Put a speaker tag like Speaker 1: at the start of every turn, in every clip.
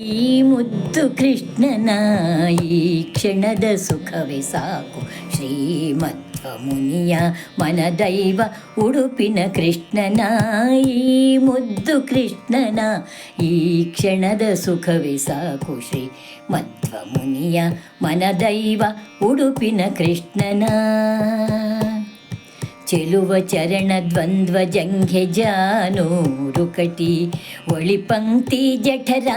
Speaker 1: ಈ ಮುದ್ದು ಕೃಷ್ಣನ ಈ ಕ್ಷಣದ ಸುಖವೇ ಸಾಕು. ಶ್ರೀಮಧ್ವ ಮುನಿಯ ಮನದೈವ ಉಡುಪಿನ ಕೃಷ್ಣನ ಈ ಮುದ್ದು ಕೃಷ್ಣನ ಈ ಕ್ಷಣದ ಸುಖವೇ ಸಾಕು. ಶ್ರೀ ಮಧ್ವ ಮುನಿಯ ಮನದೈವ ಉಡುಪಿನ ಕೃಷ್ಣನ ಚೆಲುವ ಚರಣ ದ್ವಂದ್ವ ಜಂಘೆ ಜಾನೂರು ಕಟಿ, ಒಳಿ ಪಂಕ್ತಿ ಜಠರ,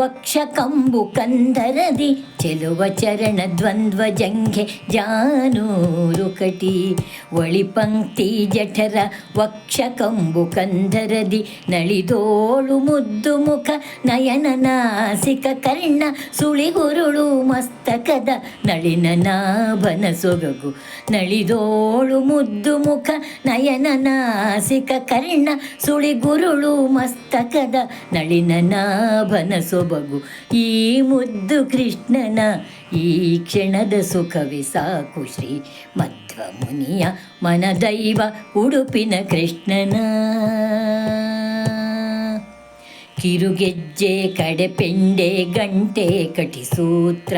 Speaker 1: ವಕ್ಷ ಕಂಬು ಕಂದರದಿ, ಚೆಲುವ ಚರಣ ದ್ವಂದ್ವ ಜಂಘೆ ಜಾನೂರು ಕಟಿ, ಒಳಿ ಪಂಕ್ತಿ ಜಠರ, ವಕ್ಷ ಕಂಬು ಕಂದರದಿ, ನಳಿದೋಳು ಮುದ್ದು ಮುಖ, ನಯನ ನಾಸಿಕ ಕರ್ಣ ಸುಳಿಗುರುಳು ಮಸ್ತಕದ, ನಳಿನ ನಾಭನ ಸೊಗಗು, ನಳಿದೋಳು ಮುದ್ದು ಮುಖ ನಯನ ನಾಸಿಕ ಕರ್ಣ ಸುಳಿಗುರುಳು ಮಸ್ತಕದ ನಳಿನ ನಾಭನ ಸೊಬಗು. ಈ ಮುದ್ದು ಕೃಷ್ಣನ ಈ ಕ್ಷಣದ ಸುಖವೇ ಸಾಕು ಶ್ರೀ ಮಧ್ವ ಮುನಿಯ ಮನದೈವ ಉಡುಪಿನ ಕೃಷ್ಣನ. ಕಿರುಗೆಜ್ಜೆ ಕಡೆಪೆಂಡೆ ಗಂಟೆ ಕಟಿಸೂತ್ರ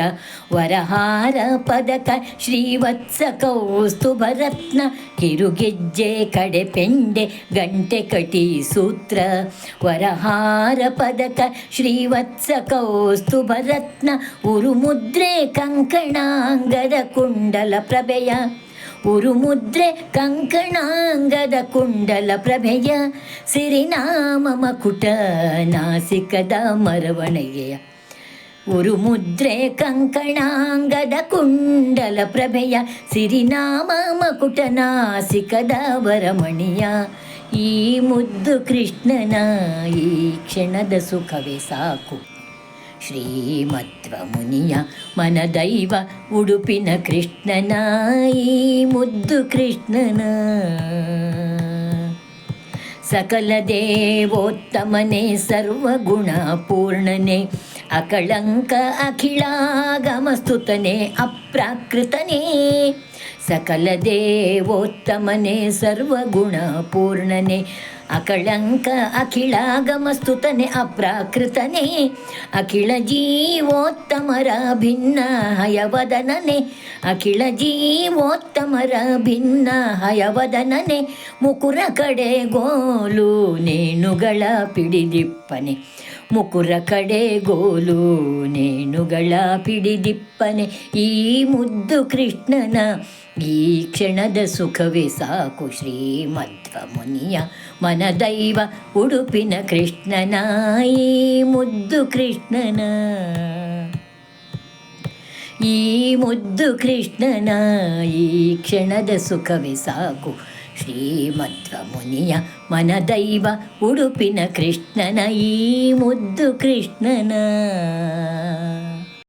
Speaker 1: ವರಹಾರ ಪದಕ, ಶ್ರೀವತ್ಸ ಕೌಸ್ತುಭರತ್ನ ಕಿರುಗೆಜ್ಜೆ ಕಡೆಪೆಂಡೆ ಗಂಟೆ ಕಟಿಸೂತ್ರ ವರಹಾರ ಪದಕ, ಶ್ರೀವತ್ಸ ಕೌಸ್ತುಭರತ್ನ ಉರುಮುದ್ರೆ ಕಂಕಣಾಂಗದ ಕುಂಡಲ ಪ್ರಭೆಯ ಉರುಮುದ್ರೆ ಕಂಕಣಾಂಗದ ಕುಂಡಲ ಪ್ರಭೆಯ ಸಿರಿನಾಮ ಮಕುಟ ನಾಸಿಕದ ಮರವಣೆಯ ಉರುಮುದ್ರೆ ಕಂಕಣಾಂಗದ ಕುಂಡಲ ಪ್ರಭೆಯ ಸಿರಿನಾಮ ಮಕುಟ ನಾಸಿಕದ ವರಮಣಿಯ. ಈ ಮುದ್ದು ಕೃಷ್ಣನ ಈ ಕ್ಷಣದ ಸುಖವೇ ಸಾಕು. ಶ್ರೀಮಧ್ವ ಮುನಿಯ ಮನದೈವ ಉಡುಪಿನ ಕೃಷ್ಣನ ಈ ಮುದ್ದು ಕೃಷ್ಣನ ಸಕಲ ದೇವೋತ್ತಮನೆ ಸರ್ವಗುಣ ಪೂರ್ಣನೆ ಅಕಳಂಕ ಅಖಿಳಾಗಮಸ್ತುತನೆ ಅಪ್ರಾಕೃತನೇ ಸಕಲ ದೇವೋತ್ತಮನೆ ಸರ್ವಗುಣ ಪೂರ್ಣನೆ ಅಕಳಂಕ ಅಖಿಳಾಗಮಸ್ತುತನೆ ಅಪ್ರಾಕೃತನೆ ಅಖಿಳ ಜೀವೋತ್ತಮರ ಭಿನ್ನ ಹಯವದನನೆ ಅಖಿಳ ಜೀವೋತ್ತಮರ ಭಿನ್ನ ಹಯವದನನೆ ಮುಕುರ ಕಡೆ ಗೋಲು ನೇಣುಗಳ ಪಿಡಿದಿಪ್ಪನೆ ಮುಕುರ ಕಡೆ ಗೋಲು ನೇಣುಗಳ ಪಿಡಿದಿಪ್ಪನೆ ಈ ಮುದ್ದು ಕೃಷ್ಣನ ಈ ಕ್ಷಣದ ಸುಖವೇ ಸಾಕು ಶ್ರೀಮಧ್ವ ಮುನಿಯ ಮನದೈವ ಉಡುಪಿನ ಕೃಷ್ಣನ ಈ ಮುದ್ದು ಕೃಷ್ಣನ. ಈ ಮುದ್ದು ಕೃಷ್ಣನ ಈ ಕ್ಷಣದ ಸುಖವೇ ಸಾಕು ಶ್ರೀಮಧ್ವ ಮುನಿಯ ಮನದೈವ ಉಡುಪಿನ ಕೃಷ್ಣನ ಈ ಮುದ್ದು ಕೃಷ್ಣನ.